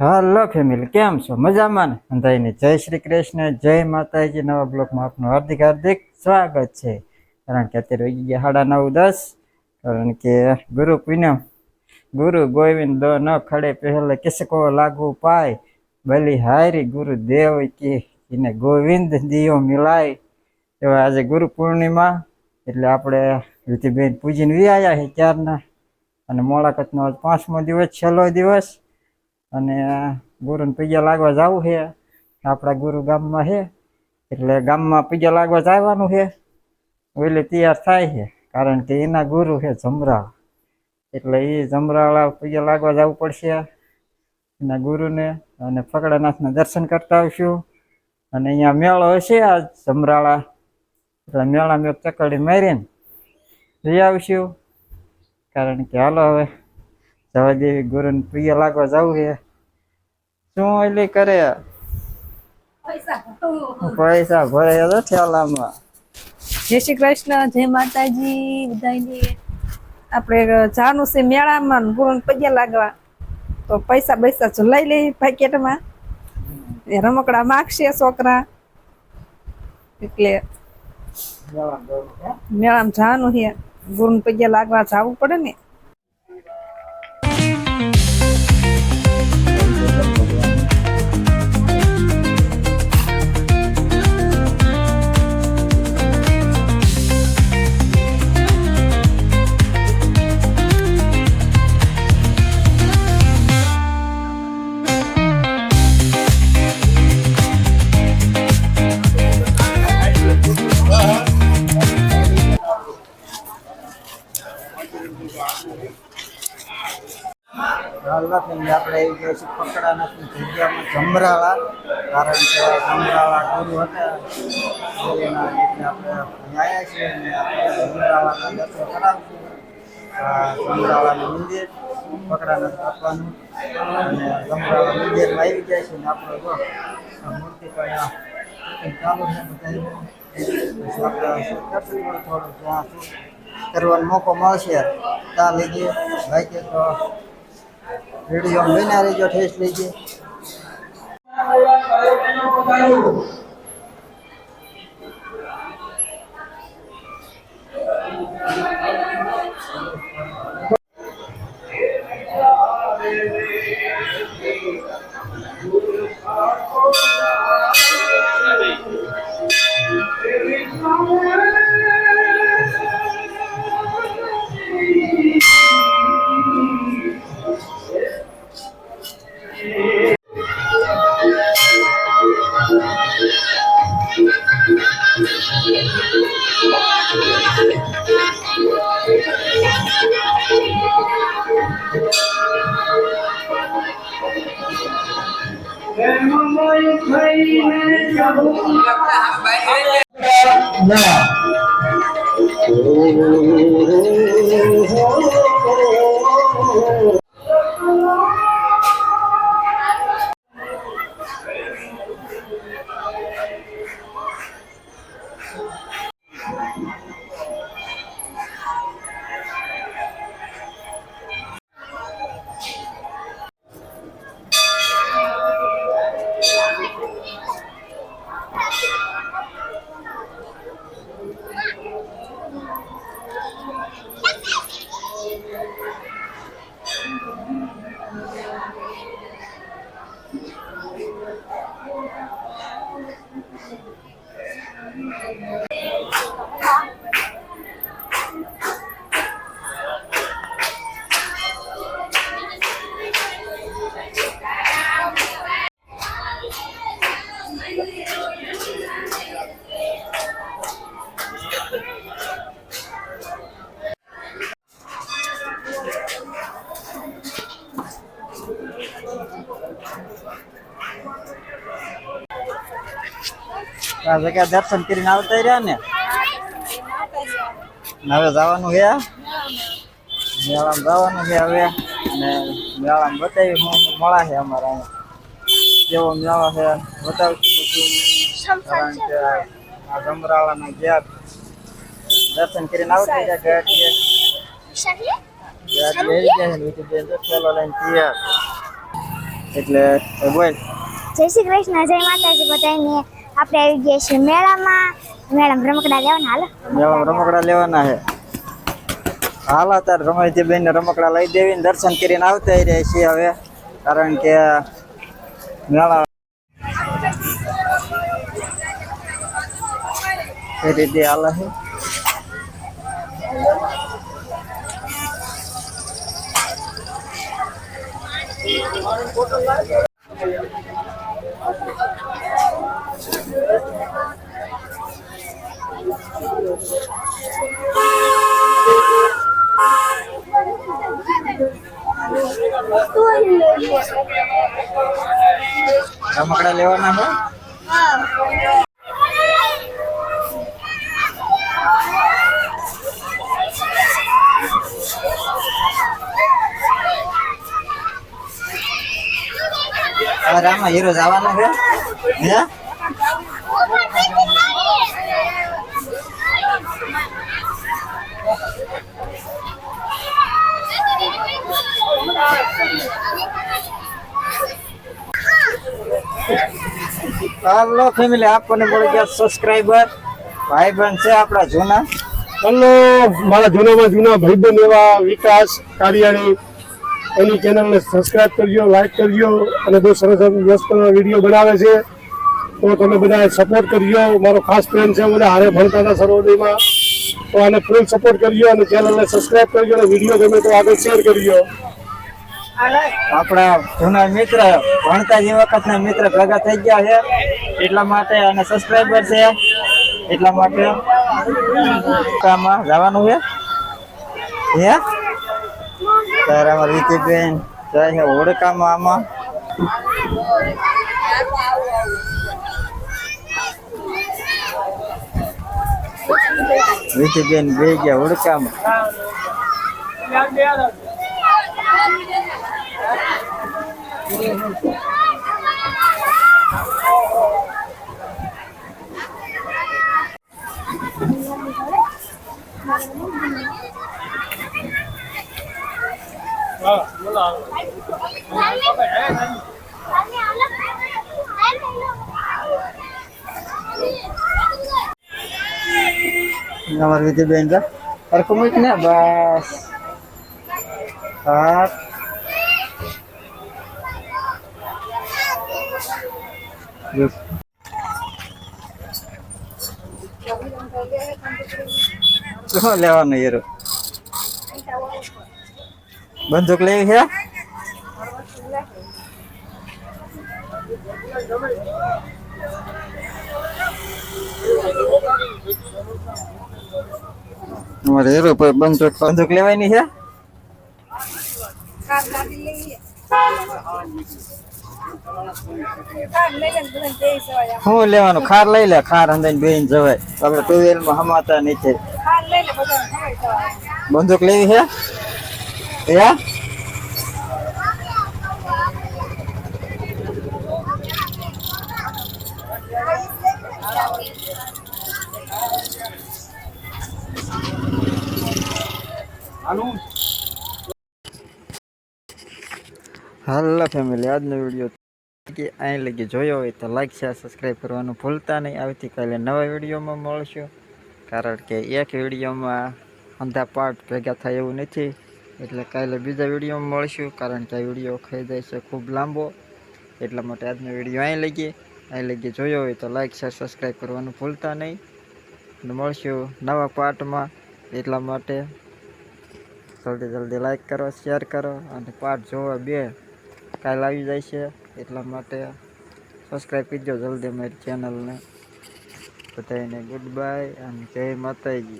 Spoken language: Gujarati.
હાલો ફેમિલી, કેમ છો? મજામાં ને? અંધાઈને જય શ્રી કૃષ્ણ, જય માતાજી. નવા બ્લોકમાં આપનું હાર્દિક હાર્દિક સ્વાગત છે. કારણ કે અત્યારે વહી ગયા સાડા નવ, દસ. કારણ કે ગુરુ પૂનમ, ગુરુ ગોવિંદ ન ખડે પહેલે કિસકો લાગુ પાય. બલી હારી ગુરુ દેવ કે એને ગોવિંદ દિયો મિલાય. એવા આજે ગુરુ પૂર્ણિમા, એટલે આપણે વિધિબેન પૂજીને વી આવ્યા છે ક્યારના? અને મોળાકતનો આજ પાંચમો દિવસ, છેલ્લો દિવસ. અને ગુરુને પૈયા લાગવા જવું છે આપણા ગુરુ ગામમાં છે એટલે ગામમાં પૈયા લાગવા જવાનું છે ઓલે તૈયાર થાય છે કારણ કે એના ગુરુ છે જમરા એટલે એ જમરાવાળા પૈયા લાગવા જવું પડશે. એના ગુરુને અને ફકડાનાથના દર્શન કરતા આવશું. અને અહીંયા મેળો હશે આ જમરાળા. એટલે મેળામાં ચકડી મારીને જઈ આવશું. કારણ કે હાલો હવે. જવા દેવી ગુરુને પ્રિય લાગવા જવું છે. શું એટલે કરે? પૈસા ભરે તો ઠેલામાં. જય શ્રી કૃષ્ણ જય માતાજી બધાને આપણે જાનું છે મેળામાં ગુરુને પગે લાગવા. તો પૈસા પૈસા ઝુલાઈ લે પેકેટમાં? રમકડા માગશે છોકરા. એટલે મેળામાં જવાનું છે ગુરુને પગે લાગવા જવું પડે ને. ફેમિલી આપણે એવી ગયા છીએ નથી જગ્યામાં જમરાળા. કારણ કે જમરાળા ગુરુ હતા. એટલે આપણે આવ્યા છીએ અને આપણે જમરાળાના દર્શન કરાવશું. જમરાળાનું મંદિર નથી આપવાનું અને જમરાળા મંદિરમાં આવી ગયા છે ને આપણે મૂર્તિ પણ ચાલુ છે. પછી આપણે થોડું જ્યાં કરવાનો મોકો મળશે. ત્યાં લઈ ભાઈ તો વીડિયો બન્યા રહેજો ઠેસ લેજે না આ જગ્યા દર્શન કરીને આવતા રહ્યા ને? હવે જવાનું છે મેળામાં જવાનું છે હવે. અને મેળામાં બતાવી હું મળા છે અમારા કેવો મેળો છે બતાવશું કારણ કે આ ગમરાળાના ગયા દર્શન કરીને આવતા રહ્યા ગયા છે ને બીજું બેન તો થેલો લઈને તૈયાર એટલે બોલ. જય શ્રી કૃષ્ણ, જય માતાજી બધાને આપણે આવી ગયા છીએ મેળામાં મેળામાં રમકડા લેવાના હાલો મેળા રમકડા લેવાના છે હાલ અત્યારે રમાયતી બેન રમકડા લઈ દેવી ને દર્શન કરીને આવતા રહ્યા છીએ હવે કારણ કે મેળા એ રીતે હાલે છે રમકડા લેવાના હો. રામા હીરો જવાના છે? હે? હાલો ફેમિલી આપણને મળી ગયા સબસ્ક્રાઇબર ભાઈ બહેન છે આપણા જૂના. હલો મારા જૂનામાં જૂના ભાઈબંધ એવા વિકાસ કારિયાણી. એની ચેનલને સબસ્ક્રાઇબ કરજો લાઈક કરજો, અને બહુ સરસ મસ્ત વીડિયો બનાવે છે. તો તમે બધા સપોર્ટ કરજો. મારો ખાસ ફ્રેન્ડ છે બધા હારે ભણતા હતા સર્વોદયમાં. તો આને ફૂલ સપોર્ટ કરજો અને ચેનલને સબસ્ક્રાઇબ કરજો અને વીડિયો ગમે તો આગળ શેર કરજો આપણા જૂના મિત્ર ભણતા જે વખતના મિત્ર ભેગા થઈ ગયા છે. એટલા માટે અને સબસ્ક્રાઇબર છે. એટલા માટે કામમાં જવાનું છે. હે? ત્યારે અમારી રીતિબેન જાય છે હોડકામાં આમાં. રીતિબેન બે ગયા હોડકામાં અમારી રીતિબેન છે સરખું મૂક ને બસ હા જો. શું લેવાનું હીરો બંદૂક લેવી છે અમારે હીરો પર બંદૂક બંદૂક લેવાની છે કાર ગાડી લઈએ કાર લઈ લે ને બધાને જઈ લેવાની છે? હું લેવાનું? ખાર લઈ લે ખાર અંદર બેન જવાય. આપણે ટુ વ્હીલમાં હમાતા નથી કાર લઈ લે બધાને. ખવાય સવાય બંદૂક લેવી છે? હે? હાલો ફેમિલી આજનો વીડિયો કે અહીં લગી જોયો હોય તો લાઈક શેર સબસ્ક્રાઈબ કરવાનું ભૂલતા નહીં. આવતીકાલે નવા વિડીયોમાં મળશું. કારણ કે એક વિડીયોમાં અંધા પાર્ટ ભેગા થાય એવું નથી. એટલે કાલે બીજા વિડીયોમાં મળશું. કારણ કે આ વીડિયો ખાઈ જાય છે ખૂબ લાંબો. એટલા માટે આજનો વીડિયો અહીં લગી. અહીં લગી જોયો હોય તો લાઈક શેર સબસ્ક્રાઈબ કરવાનું ભૂલતા નહીં. મળશું નવા પાર્ટમાં એટલા માટે જલ્દી જલ્દી લાઈક કરો શેર કરો અને પાર્ટ જોવા બે. કાલ આવી જાય છે, એટલા માટે સબસ્ક્રાઈબ કરજો જલ્દી અમારી ચેનલને બધાને ગુડ બાય અને જય માતાજી.